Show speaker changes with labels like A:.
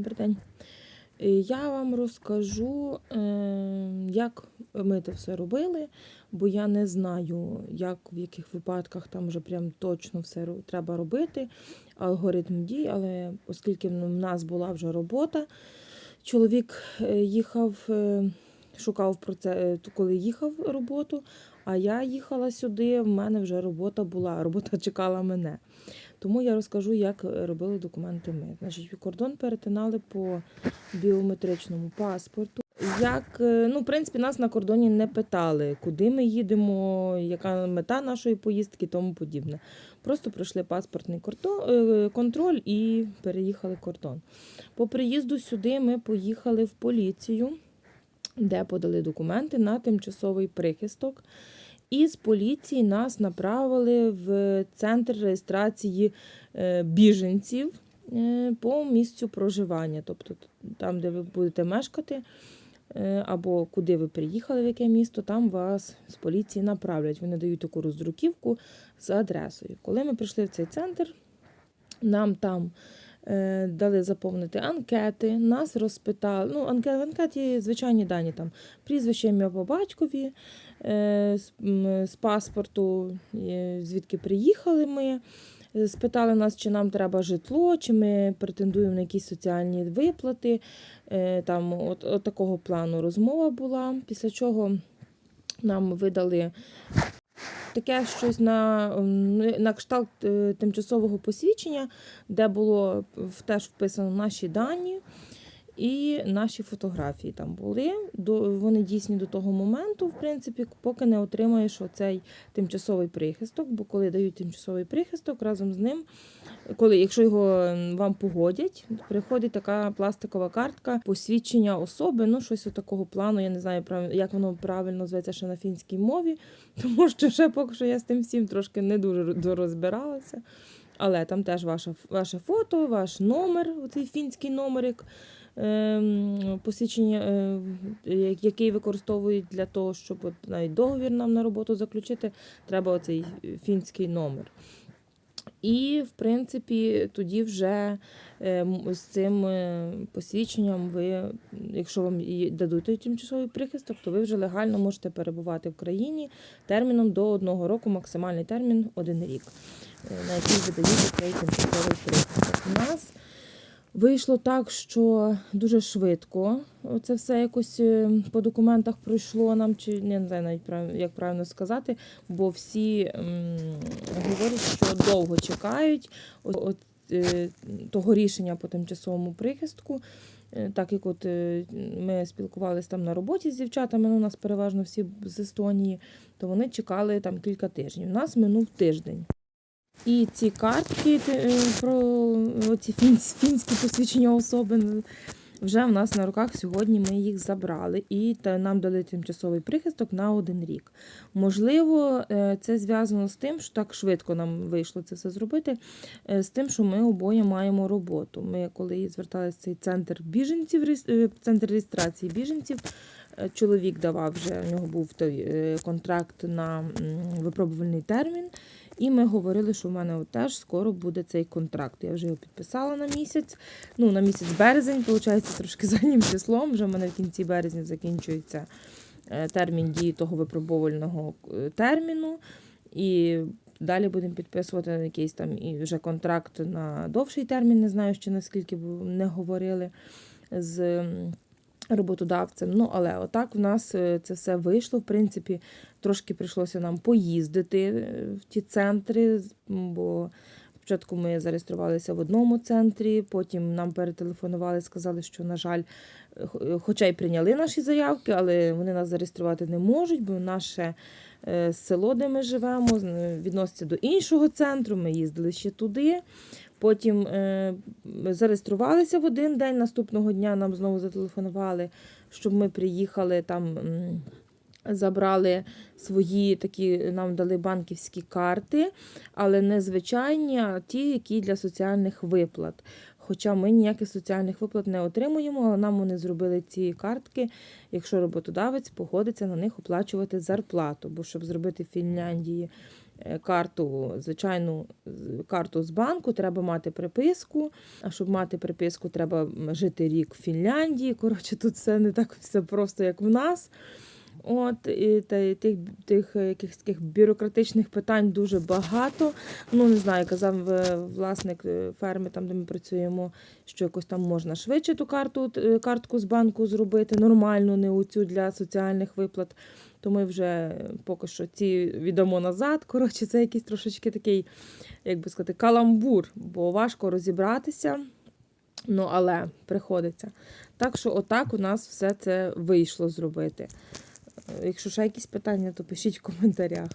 A: Добрий день. Е, Я вам розкажу, е, як ми це все робили, бо я не знаю, як в яких випадках там вже прям точно все треба робити, алгоритм дій, але оскільки в нас була вже робота, чоловік е, їхав, шукав про це, коли їхав роботу, а я їхала сюди, в мене вже робота була, робота чекала мене. Тому я розкажу, як е, робили документи ми. Значить, кордон перетинали по біометричному паспорту. Як, е, ну, в принципі, нас на кордоні не питали, куди ми їдемо, яка мета нашої поїздки тому подібне. Просто пройшли паспортний е, контроль і переїхали кордон. По приїзду сюди ми поїхали в поліцію, де подали документи на тимчасовий прихисток. І з поліції нас направили в центр реєстрації е, біженців е, по місцю проживання, тобто там, де ви будете мешкати, е, або куди ви приїхали, в яке місто, там вас з поліції направлять. Вони дають таку роздруківку з адресою. Коли ми прийшли в цей центр, нам там дали заповнити анкети, нас розпитали. Ну, анке, в анкеті звичайні дані там прізвище ім'я по батькові, е, з, паспорту, е, звідки приїхали ми. Е, Спитали нас, чи нам треба житло, чи ми претендуємо на якісь соціальні виплати. Е, Там от, от такого плану розмова була. Після чого нам видали таке щось на, м, на кшталт е, тимчасового посвідчення, де було теж вписано наші дані. І наші фотографії там були. Вони дійсні до того моменту, в принципі, поки не отримаєш оцей тимчасовий прихисток. Бо коли дають тимчасовий прихисток, разом з ним, коли, якщо його вам погодять, приходить така пластикова картка посвідчення особи, ну щось такого плану. Я не знаю, як воно правильно зветься ще на фінській мові, тому що ще поки що я з тим всім трошки не дуже ро- розбиралася. Але там теж ваше, ваше фото, ваш номер, оцей фінський номерик ем, посвідчення, е, який використовують для того, щоб навіть договір нам на роботу заключити, треба оцей фінський номер. І, в принципі, тоді вже е, з цим е, посвідченням ви, якщо вам дадуть тимчасовий прихисток, то ви вже легально можете перебувати в країні терміном до одного року, максимальний термін один рік, е, на який видається цей тимчасовий прихисток. У нас Вийшло так, що дуже швидко це все якось е, по документах пройшло нам, чи не знаю навіть як правильно сказати, бо всі м, говорять, що довго чекають от, от, е, того рішення по тимчасовому прихистку. Е, Так як от ми спілкувалися там на роботі з дівчатами, ну, у нас переважно всі з Естонії, то вони чекали там кілька тижнів. У нас минув тиждень. І ці картки е, про ці фінські посвідчення особи вже в нас на руках сьогодні ми їх забрали і нам дали тимчасовий прихисток на один рік. Можливо, е, це зв'язано з тим, що так швидко нам вийшло це все зробити, е, з тим, що ми обоє маємо роботу. Ми, коли зверталися в цей центр біженців, центр реєстрації біженців, чоловік давав вже, у нього був той контракт на випробувальний термін. І ми говорили, що в мене теж скоро буде цей контракт. Я вже його підписала на місяць. Ну, на місяць березень, виходить, трошки заднім числом. Вже в мене в кінці березня закінчується е, термін дії того випробувального е, терміну. І далі будемо підписувати якийсь там і вже контракт на довший термін. Не знаю ще наскільки не говорили з роботодавцем. Ну, але отак в нас е, це все вийшло. В принципі, трошки прийшлося нам поїздити е, в ті центри, бо спочатку ми зареєструвалися в одному центрі, потім нам перетелефонували, сказали, що, на жаль, е, хоча й прийняли наші заявки, але вони нас зареєструвати не можуть, бо наше село, де ми живемо, відноситься до іншого центру. Ми їздили ще туди. Потім е, зареєструвалися в один день. Наступного дня нам знову зателефонували, щоб ми приїхали там. Забрали свої такі, нам дали банківські карти, але не звичайні, а ті, які для соціальних виплат. Хоча ми ніяких соціальних виплат не отримуємо, але нам вони зробили ці картки, якщо роботодавець погодиться на них оплачувати зарплату. Бо щоб зробити в Фінляндії карту, звичайну карту з банку, треба мати приписку. А щоб мати приписку, треба жити рік в Фінляндії. Коротше, тут все не так все просто, як в нас. От, і та, тих, тих е, якихось таких бюрократичних питань дуже багато. Ну, не знаю, казав е, власник е, ферми, там, де ми працюємо, що якось там можна швидше ту карту, е, картку з банку зробити, нормально, не оцю для соціальних виплат. То ми вже поки що ці віддамо назад. Коротше, це якийсь трошечки такий, як би сказати, каламбур, бо важко розібратися. Ну, але приходиться. Так що, отак у нас все це вийшло зробити. Е, Якщо ще якісь питання, то пишіть в коментарях.